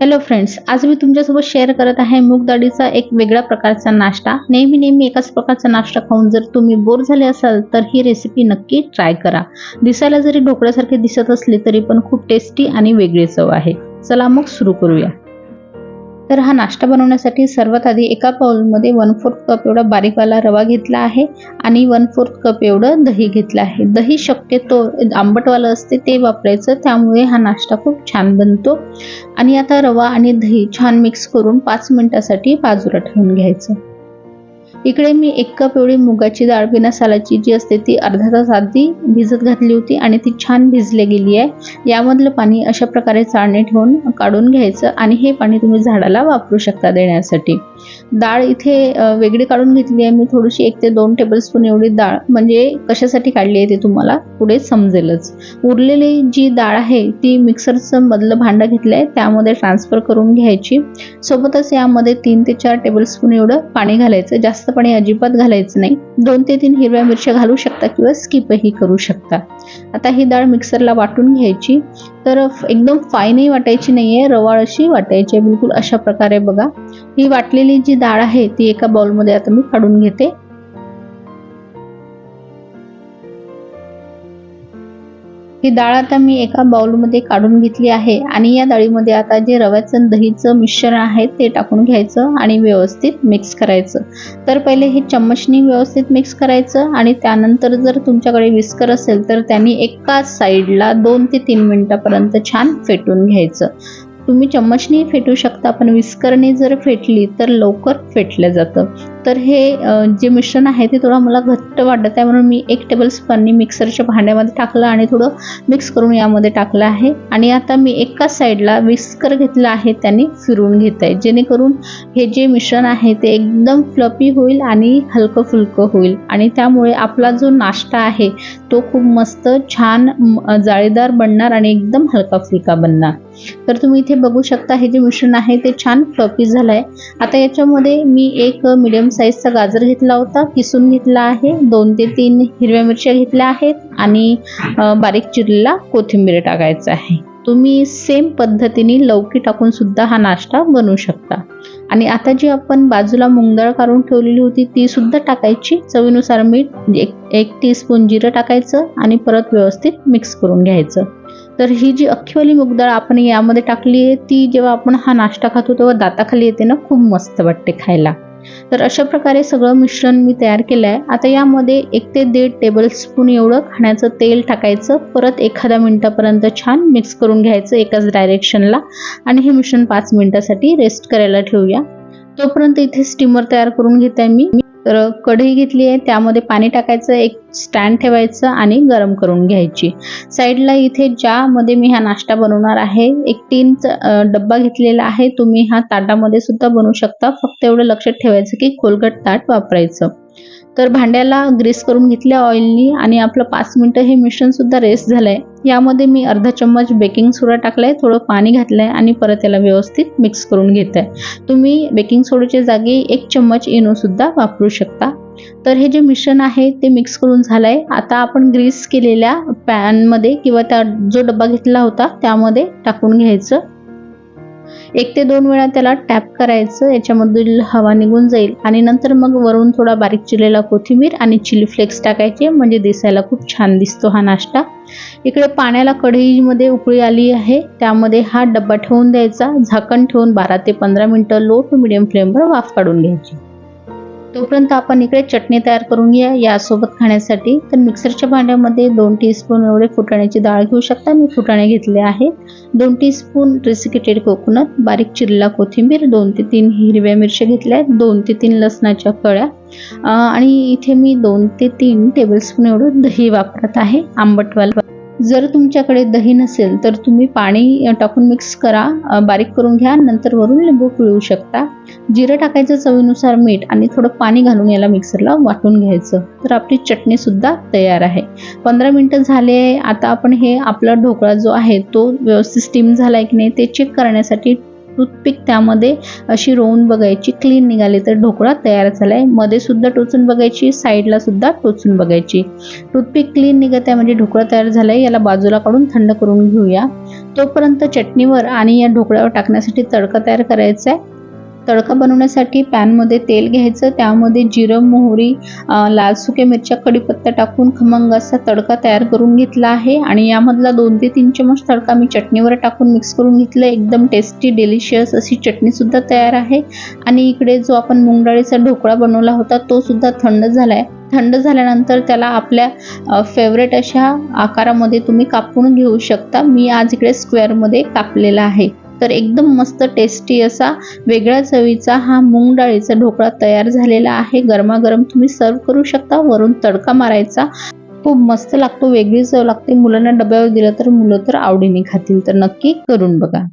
Hello friends आज मी तुमच्यासोबत share करत आहे मूग डाळीचा एक वेगळ्या प्रकारचा नाश्ता. नेहमी नेहमी एकाच प्रकारचा नाश्ता खाऊन जर तुम्ही बोर झाले असाल तर ही रेसिपी नक्की ट्राय करा. दिसायला जरी ढोकळ्यासारखे दिसत असले तरी पण खूप टेस्टी आणि वेगळी चव आहे. चला मग सुरू करूया. तर हा नाश्ता बनवण्यासाठी सर्वात आधी एका बाउलमध्ये वन फोर्थ कप एवढा बारीकवाला रवा घेतला आहे आणि वन फोर्थ कप एवढं दही घेतलं आहे. दही शक्यतो आंबटवालं असते ते वापरायचं त्यामुळे हा नाश्ता खूप छान बनतो. आणि आता रवा आणि दही छान मिक्स करून पाच मिनिटासाठी बाजूला ठेवून घ्यायचं. इकडे मी एक कप एवढी मुगाची डाळ बिना सालाची जी असते ती अर्धा तास आधी भिजत घातली होती आणि ती छान भिजले गेली आहे. यामधलं पाणी अशा प्रकारे चाळणे ठेवून काढून घ्यायचं आणि हे पाणी तुम्ही झाडाला वापरू शकता देण्यासाठी. डाळ इथे वेगळी काढून घेतली आहे. मी थोडीशी एक ते दोन टेबलस्पून एवढी डाळ म्हणजे कशासाठी काढली आहे ते तुम्हाला पुढे समजेलच. उरलेली जी डाळ आहे ती मिक्सरचं मधलं भांडं घेतलं आहे त्यामध्ये ट्रान्सफर करून घ्यायची. सोबतच यामध्ये तीन ते चार टेबलस्पून एवढं पाणी घालायचं. जास्त जास्तपणे अजिबात घालायचं नाही. दोन ते तीन हिरव्या मिरच्या घालू शकता किंवा स्किपही करू शकता. आता ही डाळ मिक्सरला वाटून घ्यायची. तर एकदम फाईनही वाटायची नाही आहे रवाळ अशी वाटायची आहे. बिलकुल अशा प्रकारे बघा. ही वाटलेली जी डाळ आहे ती एका बाउलमध्ये आता मी काढून घेते. ही डाळ आता मी एका बाउलमध्ये काढून घेतली आहे आणि या डाळीमध्ये आता जे रव्याचं दहीचं मिश्रण आहे ते टाकून घ्यायचं आणि व्यवस्थित मिक्स करायचं. तर पहिले हे चम्मचनी व्यवस्थित मिक्स करायचं आणि त्यानंतर जर तुमच्याकडे विस्कर असेल तर त्यांनी एकाच साईडला दोन ते तीन मिनटापर्यंत छान फेटून घ्यायचं. तुम्ही चम्मचने फेटू शकता पण विस्करने जर फेटली तर लवकर फेटलं जातं. तर हे जे मिश्रण आहे ते थोडं मला घट्ट वाटत आहे म्हणून मी एक टेबल स्पूननी मिक्सरच्या भांड्यामध्ये टाकलं आणि थोडं मिक्स करून यामध्ये टाकलं आहे. आणि आता मी एकाच साईडला विस्कर घेतला आहे त्यांनी फिरून घेत आहे जेणेकरून हे जे मिश्रण आहे ते एकदम फ्लपी होईल आणि हलकं फुलकं होईल. आणि त्यामुळे आपला जो नाश्ता आहे तो खूप मस्त छान जाळीदार बनणार आणि एकदम हलका फुलका बनणार. तर तुम्ही इथे बघू शकता हे जे मिश्रण आहे ते छान फ्लपी झालं आहे आता याच्यामध्ये मी एक मिडियम साईजचा गाजर घेतला होता किसून घेतला आहे दोन ते तीन हिरव्या मिरच्या घेतल्या आहेत आणि बारीक चिरलेला कोथिंबीर टाकायचा आहे. तुम्ही सेम पद्धतीने लौकी टाकून सुद्धा हा नाश्ता बनवू शकता. आणि आता जी आपण बाजूला मुंगडाळ काढून ठेवलेली होती ती सुद्धा टाकायची. चवीनुसार मीठ एक एक टीस्पून जिरं टाकायचं आणि परत व्यवस्थित मिक्स करून घ्यायचं. तर ही जी अख्खीवाली मुगडाळ आपण यामध्ये टाकली आहे ती जेव्हा आपण हा नाश्ता खातो तेव्हा दाताखाली येते ना खूप मस्त वाटते खायला. तर अशा प्रकारे सगळं मिश्रण मी तयार केलं आहे. आता यामध्ये एक ते दीड टेबल स्पून एवढं खाण्याचं तेल टाकायचं परत एखाद्या मिनटापर्यंत छान मिक्स करून घ्यायचं एकाच डायरेक्शनला आणि हे मिश्रण पाच मिनटासाठी रेस्ट करायला ठेवूया. तोपर्यंत इथे स्टीमर तयार करून घेते मी. तर कढई घेतली आहे त्यामध्ये पाणी टाकायचं एक स्टँड ठेवायचं आणि गरम करून घ्यायची. साईडला इथे ज्यामध्ये मी हा नाश्ता बनवणार आहे एक टीनचा डब्बा घेतलेला आहे. तुम्ही हा ताटामध्ये सुद्धा बनवू शकता. फक्त एवढं लक्षात ठेवायचं की खोलगट ताट वापरायचं. तर भांड्याला ग्रीस करून घेतल्या ऑइलनी आणि आपलं पाच मिनटं हे मिश्रणसुद्धा रेस्ट झालं आहे यामध्ये मी अर्धा चम्मच बेकिंग सोडा टाकला आहे थोडं पाणी घातलं आहे आणि परत याला व्यवस्थित मिक्स करून घेत आहे तुम्ही बेकिंग सोडाच्या जागी एक चम्मच इनोसुद्धा वापरू शकता. तर हे जे मिश्रण आहे ते मिक्स करून झालं आहे आता आपण ग्रीस केलेल्या पॅनमध्ये किंवा त्या जो डब्बा घेतला होता त्यामध्ये टाकून घ्यायचं. एक ते दोन वेळा त्याला टॅप करायचं याच्यामधील हवा निघून जाईल. आणि नंतर मग वरून थोडा बारीक चिरलेला कोथिंबीर आणि चिली फ्लेक्स टाकायचे म्हणजे दिसायला खूप छान दिसतो हा नाश्ता. इकडे पाण्याला कढईमध्ये उकळी आली आहे त्यामध्ये हा डब्बा ठेवून द्यायचा. झाकण ठेवून बारा ते पंधरा मिनटं लो टू मिडियम फ्लेमवर वाफ काढून घ्यायची. तोपर्यंत आपण इकडे चटणी तयार करून घ्या यासोबत खाण्यासाठी तर मिक्सरच्या भांड्यामध्ये दोन टीस्पून एवढे फुटाण्याची डाळ घेऊ शकता. मी फुटाणे घेतले आहे. दोन टीस्पून रेसिकेटेड कोकोनट बारीक चिरला कोथिंबीर दोन ते तीन हिरव्या मिरच्या घेतल्या आहेत दोन ते तीन लसणाच्या कळ्या. आणि इथे मी दोन ते तीन टेबलस्पून एवढं दही वापरत आहे. आंबटवाल जर तुमच्याकडे दही नसेल तर तुम्ही पाणी टाकून मिक्स करा बारीक करून घ्या नंतर वरून लिंबू पिळू शकता. जिरं टाकायचं चवीनुसार मीठ आणि थोडं पाणी घालून याला मिक्सरला वाटून घ्यायचं. तर आपली चटणीसुद्धा तयार आहे. पंधरा मिनटं झाले आता आपण हे आपला ढोकळा जो आहे तो व्यवस्थित स्टीम झाला आहे की नाही ते चेक करण्यासाठी टूथपिक त्यामध्ये अशी रोवून बघायची क्लीन निघाली तर ढोकळा तयार झालाय. मध्ये सुद्धा टोचून बघायची साईडला सुद्धा टोचून बघायची. टूथपिक क्लीन निघत आहे म्हणजे ढोकळा तयार आहे याला बाजूला काढून थंड करून घेऊया. तोपर्यंत चटणीवर आणि या ढोकळ्यावर टाकण्यासाठी तडका तयार करायचा आहे. तडका बनवण्यासाठी पॅनमध्ये तेल घ्यायचं त्यामध्ये जिरं मोहरी लाल सुक्या मिरच्या कढीपत्ता टाकून खमंग असा तडका तयार करून घेतला आहे. आणि यामधला दोन ते तीन चमच तडका मी चटणीवर टाकून मिक्स करून घेतलं. एकदम टेस्टी डिलिशियस अशी चटणीसुद्धा तयार आहे. आणि इकडे जो आपण मुंगडाळीचा ढोकळा बनवला होता तो सुद्धा थंड आहे थंड झाल्यानंतर त्याला आपल्या फेवरेट अशा आकारामध्ये तुम्ही कापून घेऊ शकता. मी आज इकडे स्क्वेअरमध्ये कापलेला आहे. तर एकदम मस्त टेस्टी असा वेगळ्या चवीचा हा मूग डाळीचा ढोकळा तयार झालेला आहे. गरमागरम तुम्ही सर्व करू शकता. वरून तडका मारायचा. खूप मस्त लागतो. वेगळी चव लागते. मुलांना डब्यावर दिलं तर मुलं तर आवडीने खातील. तर नक्की करून बघा.